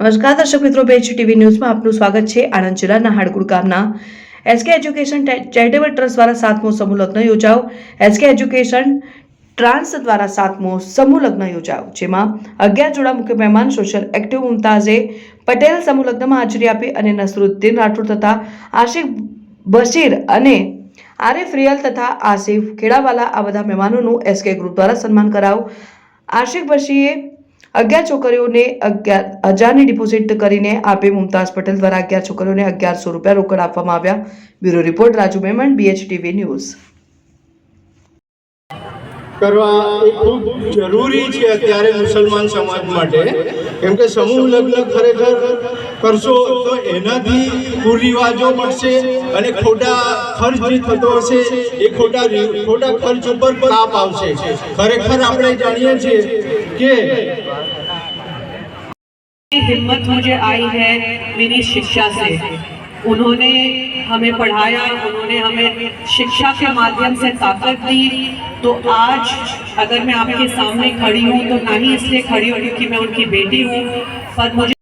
નમસ્કાર, દર્શક મિત્રો બેચ ટીવી ન્યૂઝમાં આપનું સ્વાગત છે. આણંદ જિલ્લાના હાડકુડ ગામના એસકે એજ્યુકેશન ચેરિટેબલ ટ્રસ્ટ દ્વારા સાતમો સમૂહ લગ્ન યોજાઓ એસકે એજ્યુકેશન ટ્રાન્સ દ્વારા સાતમો સમૂહ લગ્ન યોજાયો, જેમાં અગિયાર જોડા મુખ્ય મહેમાન સોશિયલ એક્ટિવ મુમતાઝે પટેલ સમૂહ લગ્નમાં હાજરી આપી અને નસરુદ્દીન રાઠોડ તથા આશિક બશીર અને આરિફ રિયલ તથા આસિફ ખેડાવાલા આ બધા મહેમાનોનું એસકે ગ્રુપ દ્વારા સન્માન કરાવ આશિક બશીરે અગિયાર છોકરીઓને અગિયાર, હજારની ડિપોઝિટ કરીને આપી મુમતાઝ પટેલ દ્વારા અગિયાર છોકરીઓને અગિયારસો રૂપિયા રોકડ આપવામાં આવ્યા. Bureau report Raju Memon BHTV news કરવા એ ખૂબ જરૂરી છે અત્યારે મુસલમાન સમાજ માટે. કેમ કે સમૂહ લગ્ન ખરેખર કરશો તો એનાથી કુરિવાજો મળશે અને ખોટા ખર્ચ થતો હશે, એ ખોટા ખોટા ખર્ચ ઉપર કાપ આવશે. ખરેખર આપણે જાણીએ છીએ કે हिम्मत मुझे आई है मेरी शिक्षा से। उन्होंने हमें पढ़ाया, उन्होंने हमें शिक्षा के माध्यम से ताकत दी। तो आज अगर मैं आपके सामने खड़ी हूँ तो ना ही इसलिए खड़ी हूँ क्योंकि मैं उनकी बेटी हूँ, पर मुझे